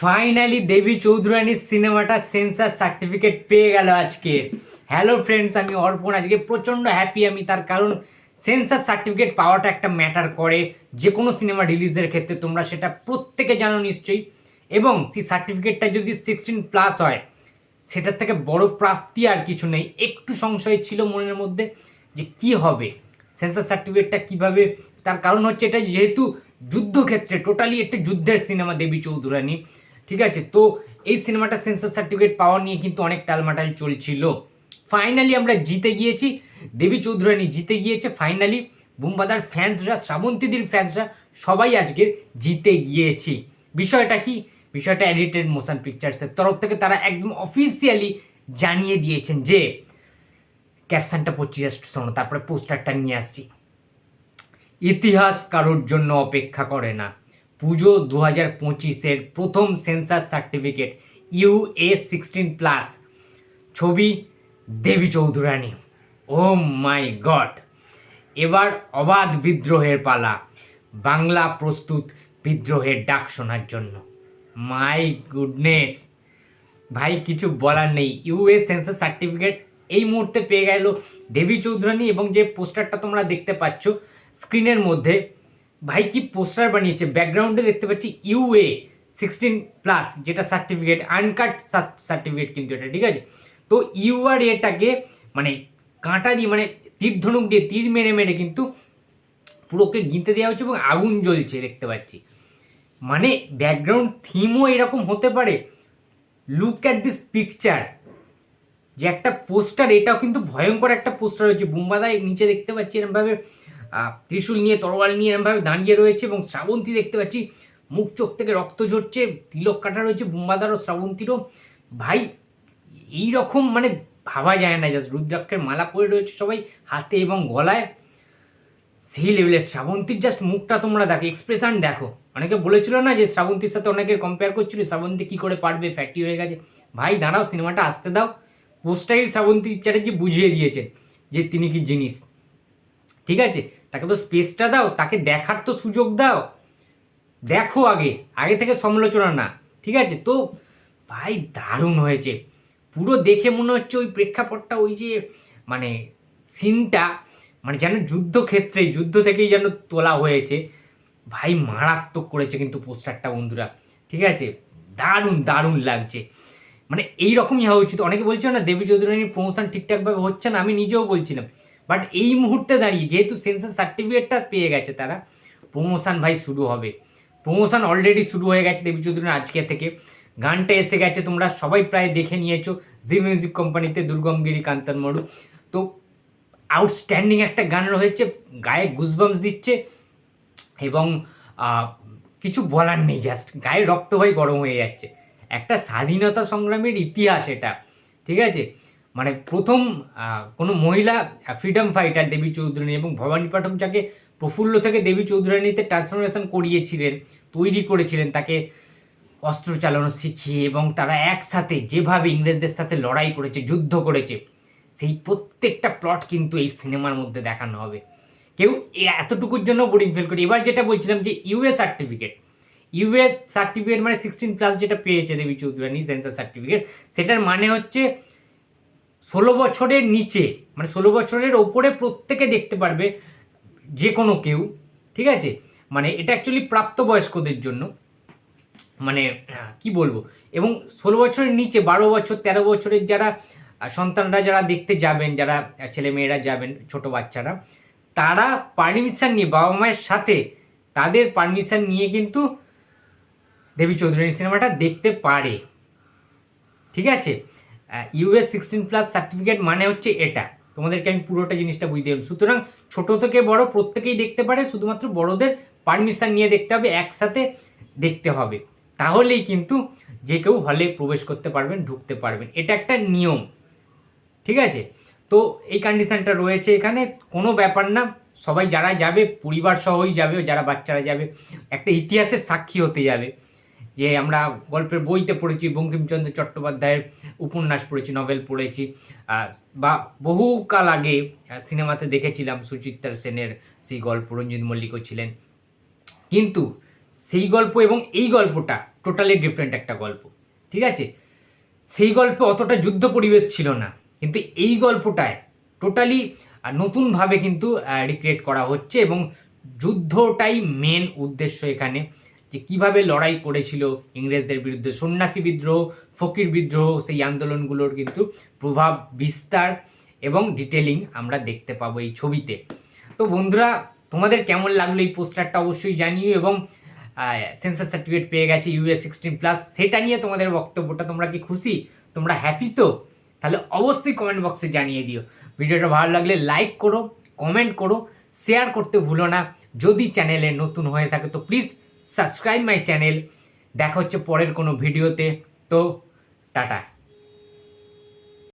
Finally দেবী চৌধুরানীর সিনেমাটা sensor certificate পেয়ে গেল আজকে। হ্যালো ফ্রেন্ডস আমি অর্পণ। আজকে প্রচণ্ড হ্যাপি আমি, তার কারণ সেন্সার সার্টিফিকেট পাওয়াটা একটা ম্যাটার করে। যে কোনো সিনেমা রিলিজের ক্ষেত্রে তোমরা সেটা প্রত্যেকে জানো নিশ্চয়ই। এবং সেই সার্টিফিকেটটা যদি সিক্সটিন প্লাস হয়, সেটার থেকে বড় প্রাপ্তি আর কিছু নেই। একটু সংশয় ছিল মনের মধ্যে যে কি হবে? সেন্সার সার্টিফিকেটটা কীভাবে? তার কারণ হচ্ছে এটা যেহেতু যুদ্ধক্ষেত্রে টোটালি একটা যুদ্ধের সিনেমা দেবী চৌধুরানী ঠিক আছে? তো এই সিনেমাটা সেন্সার সার্টিফিকেট পাওয়া নিয়ে কিন্তু অনেক টালমাটাল চলছিল। ফাইনালি আমরা জিতে গিয়েছি। দেবী চৌধুরানী জিতে গিয়েছে ফাইনালি বুম্বাদার ফ্যান্সরা শ্রাবন্তীদির ফ্যান্সরা সবাই আজকে জিতে গিয়েছি। বিষয়টা কি? বিষয়টা এডিটেড মোশন পিকচার্সের তরফ থেকে তারা একদম অফিসিয়ালি জানিয়ে দিয়েছেন যে ক্যাপশনটা পড়ছি জাস্ট শোনো, তারপরে পোস্টারটা নিয়ে আসছি। ইতিহাস কারোর জন্য অপেক্ষা করে না। পুজো দু হাজার পঁচিশের প্রথম censor certificate, U UA sixteen plus. ছবি দেবী চৌধুরানী। ও মাই গড। এবার অবাধ বিদ্রোহের পালা। বাংলা প্রস্তুত বিদ্রোহের ডাক শোনার জন্য। My goodness. ভাই, কিছু বলার নেই। ইউএস সেন্সার সার্টিফিকেট এই মুহূর্তে পেয়ে গেল দেবী চৌধুরানী এবং যে পোস্টারটা তোমরা দেখতে পাচ্ছ, স্ক্রিনের মধ্যে ভাই কি পোস্টার বানিয়েছে? ব্যাকগ্রাউন্ডে দেখতে পাচ্ছি ইউএ সিক্সটিন প্লাস যেটা সার্টিফিকেট আনকাট সার্টিফিকেট কিন্তু এটা, ঠিক আছে? তো ইউআর এটাকে মানে কাঁটা দিয়ে মানে তীর ধনুক দিয়ে, তীর মেরে মেরে কিন্তু পুরোকে গিনতে দেওয়া হচ্ছে এবং আগুন জ্বলছে দেখতে পাচ্ছি। মানে ব্যাকগ্রাউন্ড থিমও এরকম হতে পারে। লুক অ্যাট দিস পিকচার যে একটা পোস্টার, এটাও কিন্তু ভয়ঙ্কর একটা পোস্টার হয়েছে। বুম্বাদায় নিচে দেখতে পাচ্ছি এরমভাবে ত্রিশূল নিয়ে, তরোয়াল নিয়ে এরমভাবে দাঁড়িয়ে রয়েছে এবং শ্রাবন্তী দেখতে পাচ্ছি, মুখ চোখ থেকে রক্ত ঝরছে, তিলক কাটা রয়েছে, বুম্বাদার ও শ্রাবন্তীরও। ভাই এই রকম মানে ভাবা যায় না জাস্ট রুদ্রাক্ষের মালা পরে রয়েছে সবাই, হাতে এবং গলায়। সেই লেভেলের শ্রাবন্তীর জাস্ট মুখটা তোমরা দেখো এক্সপ্রেশন দেখো। অনেকে বলেছিল না যে শ্রাবন্তীর সাথে অনেকে কম্পেয়ার করছিল, শ্রাবন্তী কী করে পারবে ফ্যাক্টরি হয়ে গেছে। ভাই, দাঁড়াও সিনেমাটা আসতে দাও। পোস্টারই শ্রাবন্তী চ্যাটার্জি বুঝিয়ে দিয়েছেন যে তিনি কি জিনিস ঠিক আছে? তাকে তো স্পেসটা দাও, তাকে দেখার তো সুযোগ দাও। দেখো আগে আগে থেকে সমালোচনা না, ঠিক আছে? তো ভাই দারুণ হয়েছে। পুরো দেখে মনে হচ্ছে ওই প্রেক্ষাপটটা, ওই যে মানে সিনটা মানে যেন যুদ্ধক্ষেত্রেই যুদ্ধ থেকেই যেন তোলা হয়েছে। ভাই মারাত্মক করেছে কিন্তু পোস্টারটা বন্ধুরা, ঠিক আছে? দারুণ দারুণ লাগছে। মানে এই রকমই হওয়া উচিত। অনেকে বলছে না, দেবী চৌধুরানীর প্রমোশন ঠিকঠাকভাবে হচ্ছে না, আমি নিজেও বলছিলাম। বাট এই মুহূর্তে দাঁড়িয়ে, যেহেতু সেন্সার সার্টিফিকেটটা পেয়ে গেছে তারা, প্রমোশন ভাই শুরু হবে। প্রমোশন অলরেডি শুরু হয়ে গেছে দেবী চৌধুরীর আজকে থেকে। গানটা এসে গেছে, তোমরা সবাই প্রায় দেখে নিয়েছো জি মিউজিক কোম্পানিতে দুর্গমগিরি কান্তন মরু। তো আউটস্ট্যান্ডিং একটা গান রয়েছে, গায়ে গুজবামস দিচ্ছে এবং কিছু বলার নেই জাস্ট গায়ে রক্ত ভাই গরম হয়ে যাচ্ছে। একটা স্বাধীনতা সংগ্রামের ইতিহাস এটা, ঠিক আছে? মানে প্রথম কোনো মহিলা ফ্রিডম ফাইটার দেবী চৌধুরানী এবং ভবানী পাঠক যাকে প্রফুল্ল থেকে দেবী চৌধুরানীতে ট্রান্সফরমেশন করিয়েছিলেন, তৈরি করেছিলেন, তাকে অস্ত্র চালানো শিখিয়ে এবং তারা একসাথে যেভাবে ইংরেজদের সাথে লড়াই করেছে, যুদ্ধ করেছে, সেই প্রত্যেকটা প্লট কিন্তু এই সিনেমার মধ্যে দেখানো হবে। কেউ এতটুকুর জন্য বোরিং ফিল করি। এবার যেটা বলছিলাম যে ইউএস সার্টিফিকেট ইউএস সার্টিফিকেট মানে সিক্সটিন প্লাস যেটা পেয়েছে দেবী চৌধুরানী সেন্সার সার্টিফিকেট সেটার মানে হচ্ছে ষোলো বছরের নিচে মানে ষোলো বছরের ওপরে প্রত্যেকে দেখতে পারবে যে কোনো কেউ ঠিক আছে? মানে এটা অ্যাকচুয়ালি প্রাপ্তবয়স্কদের জন্য মানে কি বলব? এবং ষোলো বছরের নিচে বারো বছর তেরো বছরের যারা সন্তানরা যারা দেখতে যাবেন যারা আহ, ছেলেমেয়েরা যাবেন ছোট বাচ্চারা তারা পারমিশন নিয়ে বাবা মায়ের সাথে তাদের পারমিশন নিয়ে কিন্তু দেবী চৌধুরী সিনেমাটা দেখতে পারে। ঠিক আছে? ইউএস সিক্সটিন প্লাস সার্টিফিকেট মানে হচ্ছে এটা। তোমাদেরকে আমি পুরোটা জিনিসটা বুঝতে দিলাম। সুতরাং ছোট থেকে বড় প্রত্যেকেই দেখতে পারে, শুধুমাত্র বড়দের পারমিশন নিয়ে দেখতে হবে, একসাথে দেখতে হবে। তাহলেই কিন্তু যে কেউ হলে প্রবেশ করতে পারবেন, ঢুকতে পারবেন। এটা একটা নিয়ম। ঠিক আছে? তো এই কন্ডিশনটা রয়েছে এখানে। কোনো ব্যাপার না। সবাই যারা যাবে পরিবার সহই যাবে, যারা বাচ্চারা যাবে, একটা ইতিহাসের সাক্ষী হতে যাবে। যে আমরা গল্পের বইতে পড়েছি, বঙ্কিমচন্দ্র চট্টোপাধ্যায়ের উপন্যাস পড়েছি, নভেল পড়েছি বা বহুকাল আগে সিনেমাতে দেখেছিলাম সুচিত্রা সেনের সেই গল্প, রঞ্জিত মল্লিকও ছিলেন। কিন্তু সেই গল্প এবং এই গল্পটা টোটালি ডিফারেন্ট একটা গল্প, ঠিক আছে? সেই গল্পে অতটা যুদ্ধ পরিবেশ ছিল না, কিন্তু এই গল্পটায় টোটালি নতুনভাবে কিন্তু রিক্রিয়েট করা হচ্ছে এবং যুদ্ধটাই মেন উদ্দেশ্য এখানে। যে কীভাবে লড়াই করেছিল ইংরেজদের বিরুদ্ধে। সন্ন্যাসী বিদ্রোহ, ফকির বিদ্রোহ, সেই আন্দোলনগুলোর কিন্তু প্রভাব, বিস্তার এবং ডিটেলিং আমরা দেখতে পাবো এই ছবিতে। তো বন্ধুরা, তোমাদের কেমন লাগল এই পোস্টারটা অবশ্যই জানিও এবং সেন্সার সার্টিফিকেট পেয়ে গেছে ইউএস সিক্সটিন প্লাস সেটা নিয়ে তোমাদের বক্তব্যটা তোমরা কি খুশি? তোমরা হ্যাপি তো? তাহলে অবশ্যই কমেন্ট বক্সে জানিয়ে দিও। ভিডিওটা ভালো লাগলে লাইক করো কমেন্ট করো শেয়ার করতে ভুলো না। যদি চ্যানেলে নতুন হয়ে থাকে তো প্লিজ সাবস্ক্রাইব মাই চ্যানেল। দেখা হচ্ছে পরের কোনো ভিডিওতে। তো টাটা।